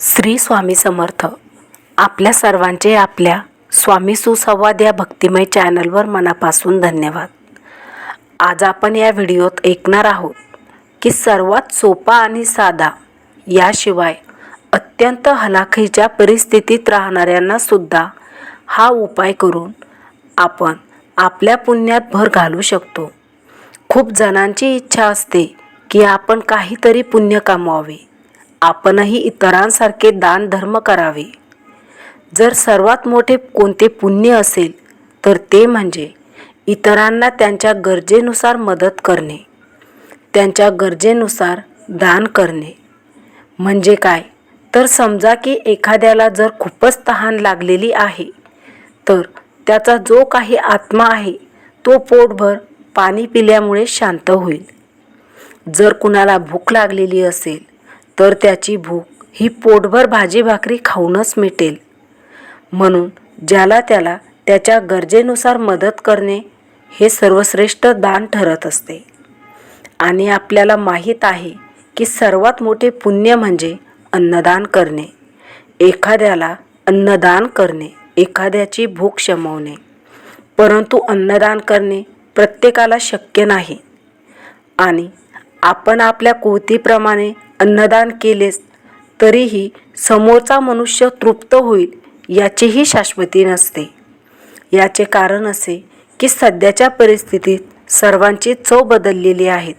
श्री स्वामी समर्थ. आपल्या सर्वांचे आपल्या स्वामी सुसंवाद या भक्तिमय चॅनलवर मनापासून धन्यवाद. आज आपण या व्हिडिओत ऐकणार आहोत की सर्वात सोपा आणि साधा याशिवाय अत्यंत हलाखीच्या परिस्थितीत राहणाऱ्यांना सुद्धा हा उपाय करून आपण आपल्या पुण्यात भर घालू शकतो. खूप जणांची इच्छा असते की आपण काहीतरी पुण्य कमवावे. आपणही इतरांसारखे दान धर्म करावे. जर सर्वात मोठे कोणते पुण्य असेल तर ते म्हणजे इतरांना त्यांच्या गरजेनुसार मदत करणे. त्यांच्या गरजेनुसार दान करणे. म्हणजे काय? तर समजा की एखाद्याला जर खूपच तहान लागलेली आहे तर त्याचा जो काही आत्मा आहे तो पोटभर पाणी पिल्यामुळे शांत होईल. जर कुणाला भूक लागलेली असेल तर त्याची भूक ही पोटभर भाजी भाकरी खाऊनच मिटेल. म्हणून ज्याला त्याला त्याच्या गरजेनुसार मदत करणे हे सर्वश्रेष्ठ दान ठरत असते. आणि आपल्याला माहीत आहे की सर्वात मोठे पुण्य म्हणजे अन्नदान करणे. एखाद्याला अन्नदान करणे एखाद्याची भूक शमवणे. परंतु अन्नदान करणे प्रत्येकाला शक्य नाही. आणि आपण आपल्या कुवतीप्रमाणे अन्नदान केलेच तरीही समोरचा मनुष्य तृप्त होईल याचीही शाश्वती नसते. याचे कारण असे की सध्याच्या परिस्थितीत सर्वांची चव बदललेली आहेत.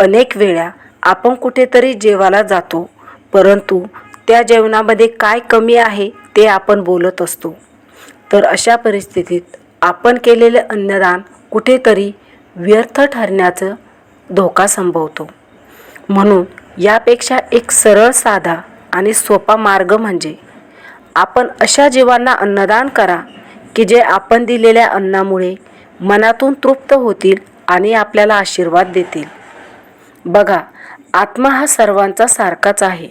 अनेक वेळा आपण कुठेतरी जेवायला जातो परंतु त्या जेवणामध्ये काय कमी आहे ते आपण बोलत असतो. तर अशा परिस्थितीत आपण केलेले अन्नदान कुठेतरी व्यर्थ ठरण्याचं धोका संभवतो. म्हणून यापेक्षा एक सरळ साधा आणि सोपा मार्ग म्हणजे आपण अशा जीवांना अन्नदान करा की जे आपण दिलेल्या अन्नामुळे मनातून तृप्त होतील आणि आपल्याला आशीर्वाद देतील. बघा आत्मा हा सर्वांचा सारखाच आहे.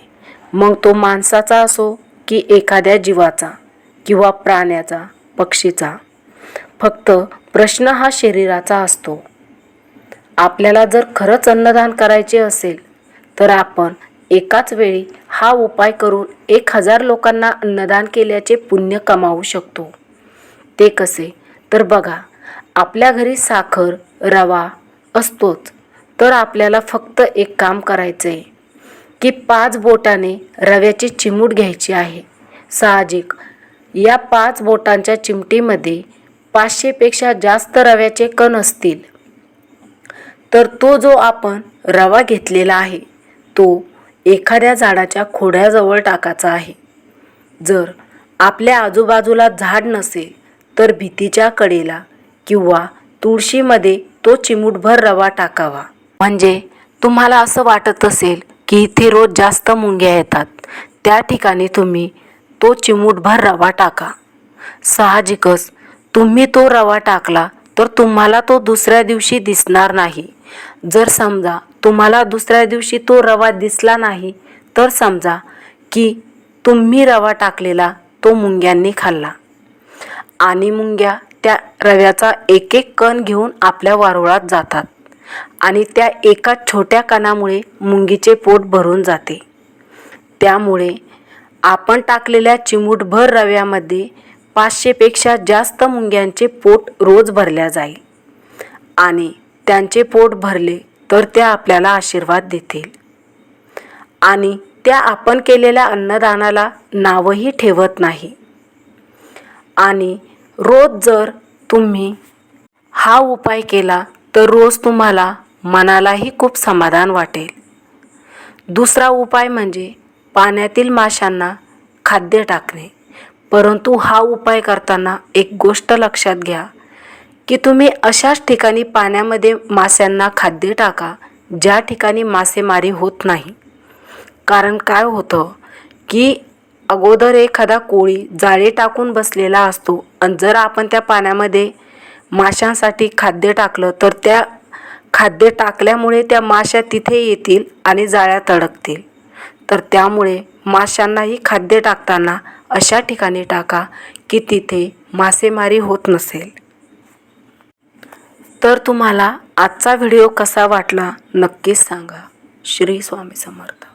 मग तो माणसाचा असो की एखाद्या जीवाचा किंवा प्राण्याचा पक्षीचा. फक्त प्रश्न हा शरीराचा असतो. आपल्याला जर खरंच अन्नदान करायचे असेल तर आपण एकाच वेळी हा उपाय करून एक हजार लोकांना अन्नदान केल्याचे पुण्य कमावू शकतो. ते कसे? तर बघा आपल्या घरी साखर रवा असतोच तर आपल्याला फक्त एक काम करायचं आहे की पाच बोटाने रव्याची चिमूट घ्यायची आहे. साहजिक. या पाच बोटांच्या चिमटीमध्ये पाचशेपेक्षा जास्त रव्याचे कण असतील. तर तो जो आपण रवा घेतलेला आहे तो एखाद्या झाडाच्या खोड्याजवळ टाकायचा आहे. जर आपल्या आजूबाजूला झाड नसेल तर भीतीच्या कडेला किंवा तुळशीमध्ये तो चिमूटभर रवा टाकावा. म्हणजे तुम्हाला असं वाटत असेल की इथे रोज जास्त मुंग्या येतात. त्या ठिकाणी तुम्ही तो चिमूटभर रवा टाका. साहजिकच तुम्ही तो रवा टाकला तर तुम्हाला तो दुसऱ्या दिवशी दिसणार नाही. जर समजा तुम्हाला दुसऱ्या दिवशी तो रवा दिसला नाही तर समजा की तुम्ही रवा टाकलेला तो मुंग्यांनी खाल्ला. आणि मुंग्या त्या रव्याचा एक एक कण घेऊन आपल्या वारुळात जातात आणि त्या एका छोट्या कणामुळे मुंगीचे पोट भरून जाते. त्यामुळे आपण टाकलेल्या चिमूटभर रव्यामध्ये पाचशेपेक्षा जास्त मुंग्यांचे पोट रोज भरल्या जाईल आणि त्यांचे पोट भरले तर त्या आपल्याला आशीर्वाद देतील. आणि त्या आपण केलेल्या अन्नदानाला नावही ठेवत नाही. आणि रोज जर तुम्ही हा उपाय केला तर रोज तुम्हाला मनालाही खूप समाधान वाटेल. दुसरा उपाय म्हणजे पाण्यातील माशांना खाद्य टाकणे. परंतु हा उपाय करताना एक गोष्ट लक्षात घ्या. की तुम्ही अशाच ठिकाणी पाण्यामध्ये माशांना खाद्य टाका ज्या ठिकाणी मासेमारी होत नाही. कारण काय होतं की अगोदर एखादा कोळी जाळे टाकून बसलेला असतो आणि जर आपण त्या पाण्यामध्ये माशांसाठी खाद्य टाकलं तर त्या खाद्य टाकल्यामुळे त्या माश्या तिथे येतील आणि जाळ्यात अडकतील तर त्यामुळे माशांनाही खाद्य टाकताना अशा ठिकाणी टाका की तिथे मासेमारी होत नसेल. तर तुम्हाला आजचा व्हिडिओ कसा वाटला नक्कीच सांगा. श्री स्वामी समर्थ.